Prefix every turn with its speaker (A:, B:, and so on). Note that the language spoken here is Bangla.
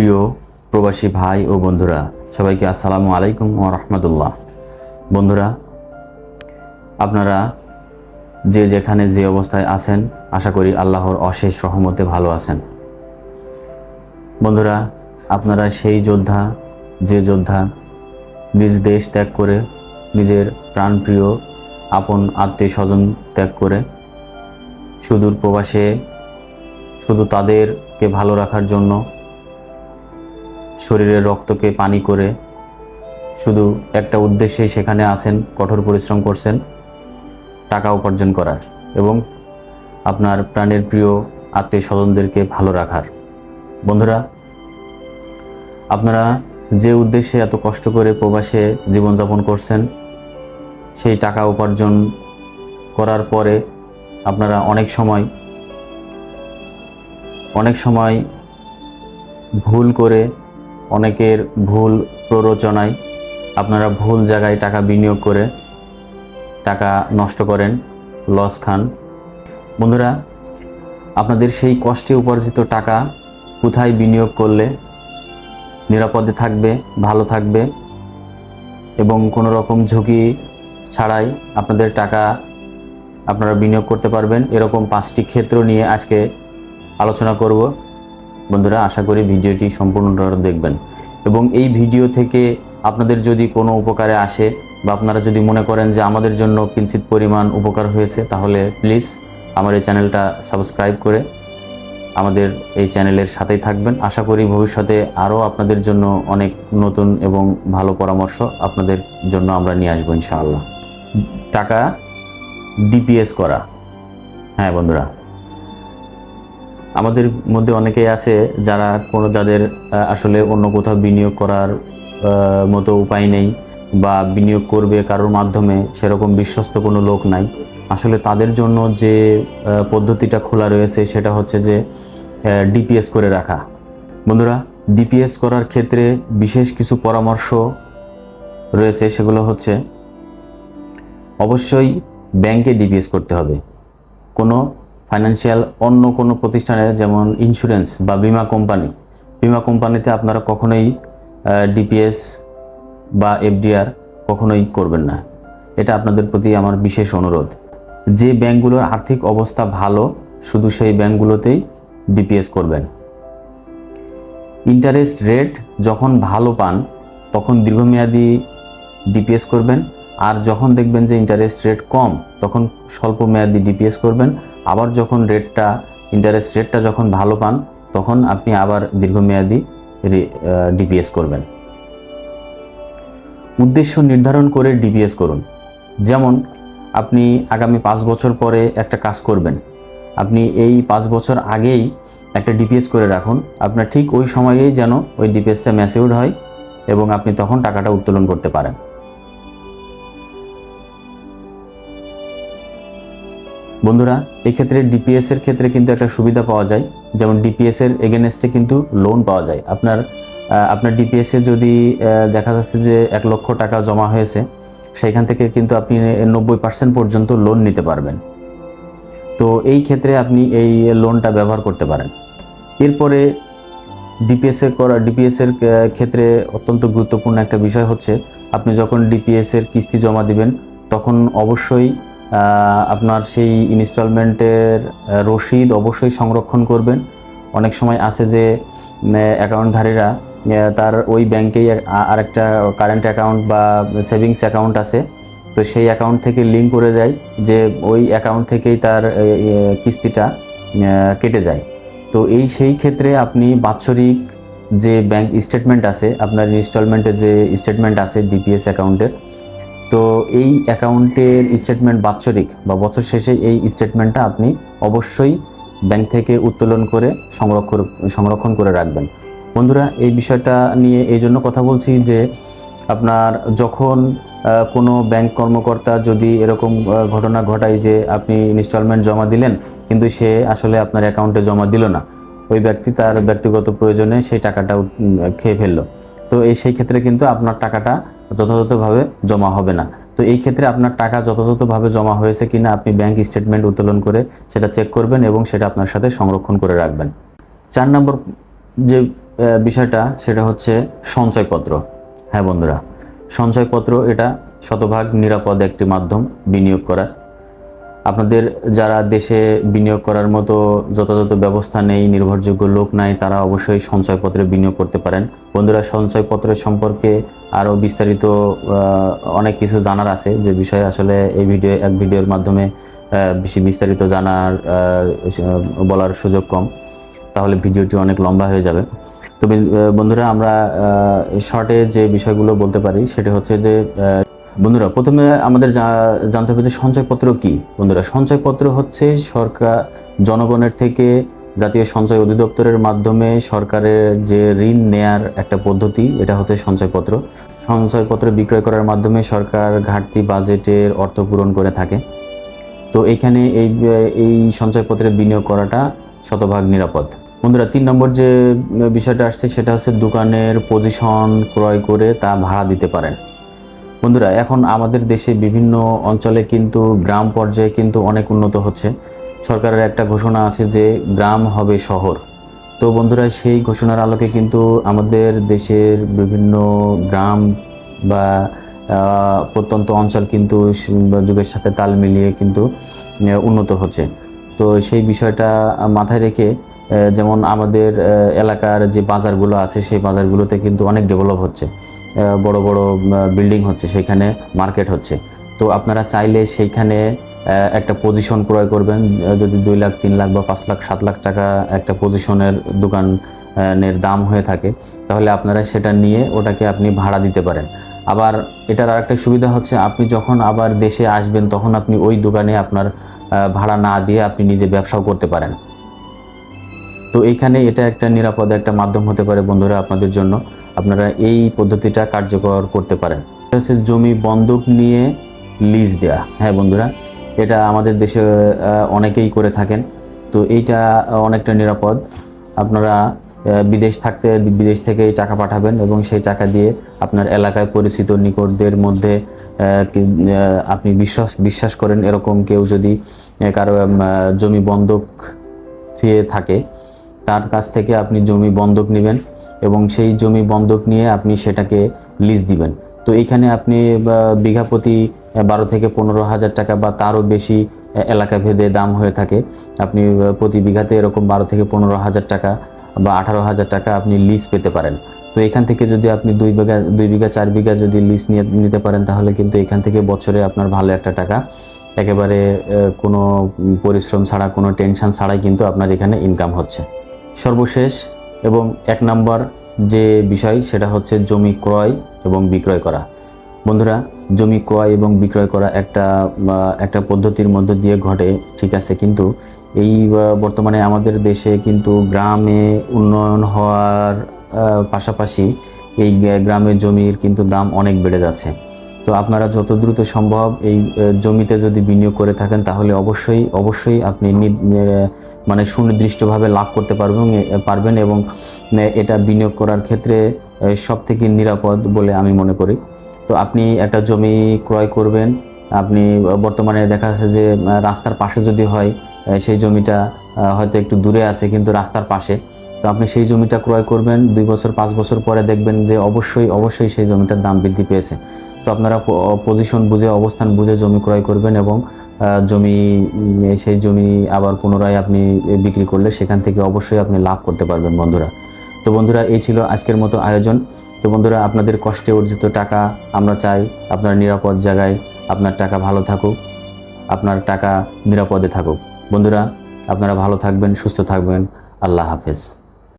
A: প্রিয় প্রবাসী ভাই ও বন্ধুরা, সবাইকে আসসালামু আলাইকুম ও রহমতুল্লাহ। বন্ধুরা, আপনারা যে যেখানে যে অবস্থায় আছেন, আশা করি আল্লাহর অশেষ সহমতে ভালো আছেন। বন্ধুরা, আপনারা সেই যোদ্ধা, যে যোদ্ধা নিজ দেশ ত্যাগ করে, নিজের প্রাণপ্রিয় আপন আত্মীয় স্বজন ত্যাগ করে, সুদূর প্রবাসে, শুধু তাদেরকে ভালো রাখার জন্য শরীরের রক্তকে পানি করে শুধু একটা উদ্দেশ্যে সেখানে আসেন, কঠোর পরিশ্রম করছেন, টাকা উপার্জন করার এবং আপনার প্রাণের প্রিয় আত্মীয় স্বজনদেরকে ভালো রাখার। বন্ধুরা, আপনারা যে উদ্দেশ্যে এত কষ্ট করে প্রবাসে জীবনযাপন করছেন, সেই টাকা উপার্জন করার পরে আপনারা অনেক সময় অনেক সময় ভুল করে অনেকের ভুল প্ররোচনায় আপনারা ভুল জায়গায় টাকা বিনিয়োগ করে টাকা নষ্ট করেন লস খান। বন্ধুরা, আপনাদের সেই কষ্টে উপার্জিত টাকা কোথায় বিনিয়োগ করলে নিরাপদে থাকবে, ভালো থাকবে এবং কোনো রকম ঝুঁকি ছাড়াই আপনাদের টাকা আপনারা বিনিয়োগ করতে পারবেন? এরকম পাঁচটি ক্ষেত্র নিয়ে আজকে আলোচনা করব। বন্ধুরা, আশা করি ভিডিওটি সম্পূর্ণটা দেখবেন। এবং এই ভিডিও থেকে আপনাদের যদি কোনো উপকারে আসে বা আপনারা যদি মনে করেন যে আমাদের জন্য কিঞ্চিত পরিমাণ উপকার হয়েছে, তাহলে প্লিজ আমার এই চ্যানেলটা সাবস্ক্রাইব করে আমাদের এই চ্যানেলের সাথেই থাকবেন। আশা করি ভবিষ্যতে আরও আপনাদের জন্য অনেক নতুন এবং ভালো পরামর্শ আপনাদের জন্য আমরা নিয়ে আসব ইনশাআল্লাহ। টাকা ডিপিএস করা। হ্যাঁ বন্ধুরা। আমাদের মধ্যে অনেকেই আছে যারা কোনো যাদের আসলে অন্য কোথাও বিনিয়োগ করার মতো উপায় নেই বা বিনিয়োগ করবে কারোর মাধ্যমে, সেরকম বিশ্বস্ত কোনো লোক নাই। আসলে তাদের জন্য যে পদ্ধতিটা খোলা রয়েছে সেটা হচ্ছে যে ডিপিএস করে রাখা। বন্ধুরা ডিপিএস করার ক্ষেত্রে বিশেষ কিছু পরামর্শ রয়েছে, সেগুলো হচ্ছে অবশ্যই ব্যাংকে ডিপিএস করতে হবে। কোনো ফাইন্যান্সিয়াল অন্য কোনো প্রতিষ্ঠানে, যেমন ইন্স্যুরেন্স বা বিমা কোম্পানি বিমা কোম্পানিতে আপনারা কখনোই ডিপিএস বা এফডিআর কখনোই করবেন না। এটা আপনাদের প্রতি আমার বিশেষ অনুরোধ। যে ব্যাংকগুলোর আর্থিক অবস্থা ভালো, শুধু সেই ব্যাংকগুলোতেই ডিপিএস করবেন। ইন্টারেস্ট রেট যখন ভালো পান, তখন দীর্ঘমেয়াদী ডিপিএস করবেন। আর যখন দেখবেন যে ইন্টারেস্ট রেট কম, তখন স্বল্প মেয়াদি ডিপিএস করবেন। আবার যখন রেটটা ইন্টারেস্ট রেটটা যখন ভালো পান, তখন আপনি আবার দীর্ঘমেয়াদী ডিপিএস করবেন। উদ্দেশ্য নির্ধারণ করে ডিপিএস করুন। যেমন, আপনি আগামী পাঁচ বছর পরে একটা কাজ করবেন। আপনি এই পাঁচ বছর আগেই একটা ডিপিএস করে রাখুন। আপনার ঠিক ওই সময়েই যেন ওই ডিপিএসটা ম্যাচিউর হয় এবং আপনি তখন টাকাটা উত্তোলন করতে পারেন। বন্ধুরা এই ক্ষেত্রে ডিপিএস এর ক্ষেত্রে কিন্তু একটা সুবিধা পাওয়া যায়। যেমন ডিপিএস এর এগেনস্টে কিন্তু লোন পাওয়া যায়। আপনার আপনার ডিপিএস এ যদি দেখা যাচ্ছে যে এক লক্ষ টাকা জমা হয়েছে সেইখান থেকে কিন্তু আপনি নব্বই পার্সেন্ট পর্যন্ত লোন নিতে পারবেন। তো এই ক্ষেত্রে আপনি এই লোনটা ব্যবহার করতে পারেন। এরপরে ডিপিএস এর করা ডিপিএস এর ক্ষেত্রে অত্যন্ত গুরুত্বপূর্ণ একটা বিষয় হচ্ছে, আপনি যখন ডিপিএস এর কিস্তি জমা দিবেন, তখন অবশ্যই আপনার সেই ইনস্টলমেন্টের রসিদ অবশ্যই সংরক্ষণ করবেন। অনেক সময় আছে যে অ্যাকাউন্টধারীরা তার ওই ব্যাংকেই আরেকটা কারেন্ট অ্যাকাউন্ট বা সেভিংস অ্যাকাউন্ট আছে। তো সেই অ্যাকাউন্ট থেকে লিঙ্ক করে দেয় যে, ওই অ্যাকাউন্ট থেকেই তার কিস্তিটা কেটে যায়। তো এই সেই ক্ষেত্রে আপনি বাৎসরিক যে ব্যাংক স্টেটমেন্ট আছে, আপনার ইনস্টলমেন্টের যে স্টেটমেন্ট আছে, ডিপিএস অ্যাকাউন্টের তো এই অ্যাকাউন্টের স্টেটমেন্ট বাৎসরিক বা বছর শেষে এই স্টেটমেন্টটা আপনি অবশ্যই ব্যাংক থেকে উত্তোলন করে সংরক্ষণ সংরক্ষণ করে রাখবেন। বন্ধুরা, এই বিষয়টা নিয়ে এই জন্য কথা বলছি যে আপনার যখন কোনো ব্যাংক কর্মকর্তা যদি এরকম ঘটনা ঘটায় যে আপনি ইনস্টলমেন্ট জমা দিলেন, কিন্তু সে আসলে আপনার অ্যাকাউন্টে জমা দিল না, ওই ব্যক্তি তার ব্যক্তিগত প্রয়োজনে সেই টাকাটা খেয়ে ফেলল। তো এই সেই ক্ষেত্রে কিন্তু আপনার টাকাটা যথাযথভাবে জমা হবে না। তো এই ক্ষেত্রে আপনার টাকা যথাযথভাবে জমা হয়েছে কিনা আপনি ব্যাংক স্টেটমেন্ট উত্তোলন করে সেটা চেক করবেন এবং সেটা আপনার সাথে সংরক্ষণ করে রাখবেন। চার নম্বর যে বিষয়টা সেটা হচ্ছে সঞ্চয়পত্র। হ্যাঁ বন্ধুরা, সঞ্চয়পত্র এটা শতভাগ নিরাপদ একটি মাধ্যম বিনিয়োগ করার আপনাদের যারা দেশে বিনিয়োগ করার মতো যথাযথ ব্যবস্থা নেই, নির্ভরযোগ্য লোক নাই, তারা অবশ্যই সঞ্চয়পত্রে বিনিয়োগ করতে পারেন। বন্ধুরা সঞ্চয়পত্রের সম্পর্কে আরও বিস্তারিত অনেক কিছু জানার আছে। যে বিষয়ে আসলে এই ভিডিও, এক ভিডিওর মাধ্যমে বেশি বিস্তারিত জানার বলার সুযোগ কম। তাহলে ভিডিওটি অনেক লম্বা হয়ে যাবে। তবে বন্ধুরা, আমরা শর্টে যে বিষয়গুলো বলতে পারি, সেটা হচ্ছে যে বন্ধুরা, প্রথমে আমাদের জানতে হবে যে সঞ্চয়পত্র কি? বন্ধুরা, সঞ্চয়পত্র হচ্ছে সরকার, জনগণের থেকে জাতীয় সঞ্চয় অধিদপ্তরের মাধ্যমে সরকারের যে ঋণ নেয়ার একটা পদ্ধতি, এটা হচ্ছে সঞ্চয়পত্র। সঞ্চয়পত্র বিক্রয় করার মাধ্যমে সরকার ঘাটতি বাজেটের অর্থ পূরণ করে থাকে। তো এখানে এই এই সঞ্চয়পত্রে বিনিয়োগ করাটা শতভাগ নিরাপদ। বন্ধুরা, তিন নম্বর যে বিষয়টা আসছে, সেটা হচ্ছে দোকানের পজিশন ক্রয় করে তা ভাড়া দিতে পারেন। বন্ধুরা, এখন আমাদের দেশে বিভিন্ন অঞ্চলে কিন্তু গ্রাম পর্যায়ে কিন্তু অনেক উন্নত হচ্ছে। সরকারের একটা ঘোষণা আছে যে গ্রাম হবে শহর। তো বন্ধুরা, সেই ঘোষণার আলোকে কিন্তু আমাদের দেশের বিভিন্ন গ্রাম বা প্রত্যন্ত অঞ্চল কিন্তু যুগের সাথে তাল মিলিয়ে কিন্তু উন্নত হচ্ছে। তো সেই বিষয়টা মাথায় রেখে যেমন আমাদের এলাকার যে বাজারগুলো আছে, সেই বাজারগুলোতে কিন্তু অনেক ডেভেলপ হচ্ছে। বড় বড় বিল্ডিং হচ্ছে সেখানে মার্কেট হচ্ছে। তো আপনারা চাইলে সেইখানে একটা পজিশন ক্রয় করবেন যদি দুই লাখ, তিন লাখ বা পাঁচ লাখ, সাত লাখ টাকা একটা পজিশনের দোকানের দাম হয়ে থাকে, তাহলে আপনারা সেটা নিয়ে ওটাকে আপনি ভাড়া দিতে পারেন। আবার এটার আরেকটা সুবিধা হচ্ছে, আপনি যখন আবার দেশে আসবেন, তখন আপনি ওই দোকানে আপনার ভাড়া না দিয়ে আপনি নিজে ব্যবসাও করতে পারেন। তো এইখানে এটা একটা নিরাপদ একটা মাধ্যম হতে পারে বন্ধুরা আপনাদের জন্য। আপনারা এই পদ্ধতিটা কার্যকর করতে পারেন। হচ্ছে জমি বন্ধক নিয়ে লিজ দেয়া। হ্যাঁ বন্ধুরা, এটা আমাদের দেশে অনেকেই করে থাকেন। তো এইটা অনেকটা নিরাপদ। আপনারা বিদেশ থাকতে, বিদেশ থেকে টাকা পাঠাবেন এবং সেই টাকা দিয়ে আপনার এলাকায় পরিচিত নিকটদের মধ্যে আপনি বিশ্বাস বিশ্বাস করেন এরকম কেউ যদি কারও জমি বন্ধক থাকে তার কাছ থেকে আপনি জমি বন্ধক নেবেন। এবং সেই জমি বন্ধক নিয়ে আপনি সেটাকে লিজ দিবেন। তো এখানে আপনি বিঘা প্রতি বারো থেকে পনেরো হাজার টাকা বা তারও বেশি এলাকা ভেদে দাম হয়ে থাকে। আপনি প্রতি বিঘাতে এরকম বারো থেকে পনেরো হাজার টাকা বা আঠারো হাজার টাকা আপনি লিজ পেতে পারেন। তো এখান থেকে যদি আপনি দুই বিঘা দুই বিঘা, চার বিঘা যদি লিজ নিয়ে, নিতে পারেন, তাহলে কিন্তু এখান থেকে বছরে আপনার ভালো একটা টাকা। একেবারে কোনো পরিশ্রম ছাড়া, কোনো টেনশন ছাড়াই কিন্তু আপনার এখানে ইনকাম হচ্ছে। সর্বশেষ এবং এক নাম্বার যে বিষয়, সেটা হচ্ছে জমি ক্রয় এবং বিক্রয় করা। বন্ধুরা, জমি ক্রয় এবং বিক্রয় করা একটা একটা পদ্ধতির মধ্য দিয়ে ঘটে, ঠিক আছে? কিন্তু এই বর্তমানে আমাদের দেশে কিন্তু গ্রামে উন্নয়ন হওয়ার পাশাপাশি এই গ্রা- গ্রামের জমির কিন্তু দাম অনেক বেড়ে যাচ্ছে। তো আপনারা যত দ্রুত সম্ভব এই জমিতে যদি বিনিয়োগ করে থাকেন, তাহলে অবশ্যই অবশ্যই আপনি মানে সুনির্দিষ্টভাবে লাভ করতে পারবেন পারবেন এবং এটা বিনিয়োগ করার ক্ষেত্রে সব থেকে নিরাপদ বলে আমি মনে করি। তো আপনি একটা জমি ক্রয় করবেন, আপনি বর্তমানে দেখা যাচ্ছে যে রাস্তার পাশে যদি হয় সেই জমিটা হয়তো একটু দূরে আছে, কিন্তু রাস্তার পাশে। তো আপনি সেই জমিটা ক্রয় করবেন, দুই বছর, পাঁচ বছর পরে দেখবেন যে অবশ্যই অবশ্যই সেই জমিটার দাম বৃদ্ধি পেয়েছে। তো আপনারা পজিশন বুঝে, অবস্থান বুঝে জমি ক্রয় করবেন এবং জমি সেই জমি আবার পুনরায় আপনি বিক্রি করলে সেখান থেকে অবশ্যই আপনি লাভ করতে পারবেন বন্ধুরা। তো বন্ধুরা, এই ছিল আজকের মতো আয়োজন। তো বন্ধুরা, আপনাদের কষ্টে অর্জিত টাকা আমরা চাই আপনার নিরাপদ জায়গায়। আপনার টাকা ভালো থাকুক, আপনার টাকা নিরাপদে থাকুক। বন্ধুরা, আপনারা ভালো থাকবেন, সুস্থ থাকবেন। আল্লাহ হাফেজ।